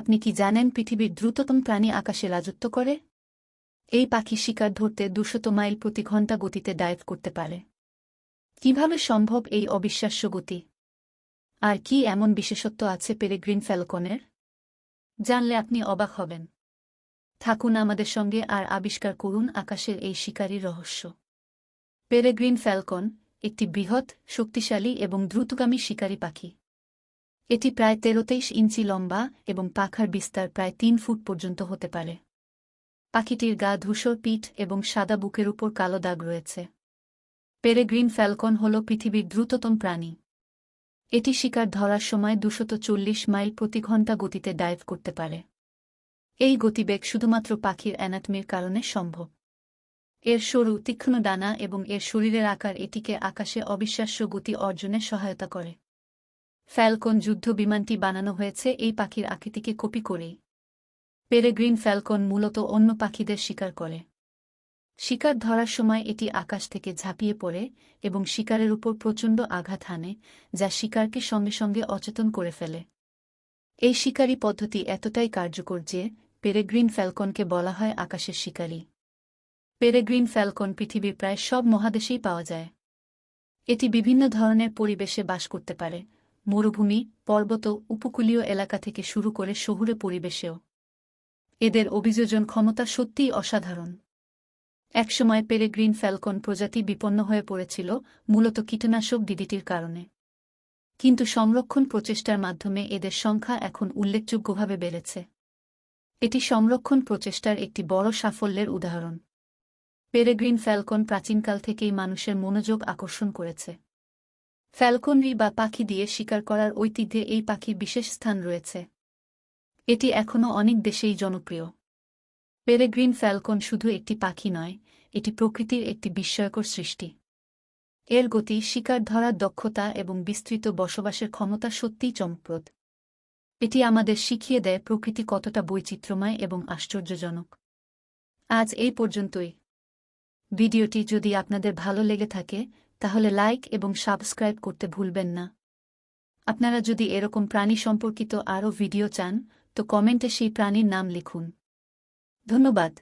আপনি কি জানেন পৃথিবীর দ্রুততম প্রাণী আকাশে রাজত্ব করে? এই পাখি শিকার ধরতে দুশত মাইল প্রতি ঘণ্টা গতিতে ডাইভ করতে পারে। কীভাবে সম্ভব এই অবিশ্বাস্য গতি? আর কি এমন বিশেষত্ব আছে পেরেগ্রিন ফ্যালকনের? জানলে আপনি অবাক হবেন। থাকুন আমাদের সঙ্গে আর আবিষ্কার করুন আকাশের এই শিকারী রহস্য। পেরেগ্রিন ফ্যালকন একটি বৃহৎ, শক্তিশালী এবং দ্রুতগামী শিকারী পাখি। এটি প্রায় তেরো তেইশ ইঞ্চি লম্বা এবং পাখার বিস্তার প্রায় তিন ফুট পর্যন্ত হতে পারে। পাখিটির গা ধূসর পিঠ এবং সাদা বুকের উপর কালো দাগ রয়েছে। পেরেগ্রিন ফ্যালকন হল পৃথিবীর দ্রুততম প্রাণী। এটি শিকার ধরার সময় দুশত চল্লিশ মাইল প্রতি ঘণ্টা গতিতে ডাইভ করতে পারে। এই গতিবেগ শুধুমাত্র পাখির অ্যানাটমির কারণে সম্ভব। এর সরু, তীক্ষ্ণ ডানা এবং এর শরীরের আকার এটিকে আকাশে অবিশ্বাস্য গতি অর্জনে সহায়তা করে। ফ্যালকন যুদ্ধ বিমানটি বানানো হয়েছে, এই পাখির আকৃতিকে কপি করেই পেরেগ্রিন ফ্যালকন মূলত অন্য পাখিদের শিকার করে। শিকার ধরার সময় এটি আকাশ থেকে ঝাঁপিয়ে পড়ে এবং শিকারের উপর প্রচণ্ড আঘাত হানে, যা শিকারকে সঙ্গে সঙ্গে অচেতন করে ফেলে। এই শিকারী পদ্ধতি এতটাই কার্যকর যে, পেরেগ্রিন ফ্যালকনকে বলা হয় আকাশের শিকারী। পেরেগ্রিন ফ্যালকন পৃথিবীর প্রায় সব মহাদেশেই পাওয়া যায়। এটি বিভিন্ন ধরনের পরিবেশে বাস করতে পারে মরুভূমি, পর্বত উপকূলীয় এলাকা থেকে শুরু করে শহুরে পরিবেশেও। এদের অভিযোজন ক্ষমতা সত্যিই অসাধারণ। একসময় পেরেগ্রিন ফ্যালকন প্রজাতি বিপন্ন হয়ে পড়েছিল, মূলত কীটনাশক ডিডিটির কারণে। কিন্তু সংরক্ষণ প্রচেষ্টার মাধ্যমে এদের সংখ্যা এখন উল্লেখযোগ্যভাবে বেড়েছে। এটি সংরক্ষণ প্রচেষ্টার একটি বড় সাফল্যের উদাহরণ। পেরেগ্রিন ফ্যালকন প্রাচীনকাল থেকেই মানুষের মনোযোগ আকর্ষণ করেছে। ফ্যালকনরি বা পাখি দিয়ে শিকার করার ঐতিহ্যে এই পাখির বিশেষ স্থান রয়েছে। এটি এখনও অনেক দেশেই জনপ্রিয়। পেরেগ্রিন ফ্যালকন শুধু একটি পাখি নয়, এটি প্রকৃতির একটি বিস্ময়কর সৃষ্টি। এর গতি, শিকার ধরার দক্ষতা এবং বিস্তৃত বসবাসের ক্ষমতা সত্যিই চমকপ্রদ। এটি আমাদের শিখিয়ে দেয় প্রকৃতি কতটা বৈচিত্র্যময় এবং আশ্চর্যজনক। আজ এই পর্যন্তই। ভিডিওটি যদি আপনাদের ভালো লেগে থাকে তাহলে লাইক এবং সাবস্ক্রাইব করতে ভুলবেন না। আপনারা যদি এরকম প্রাণী সম্পর্কিত আরও ভিডিও চান, তো কমেন্টে সেই প্রাণীর নাম লিখুন। ধন্যবাদ।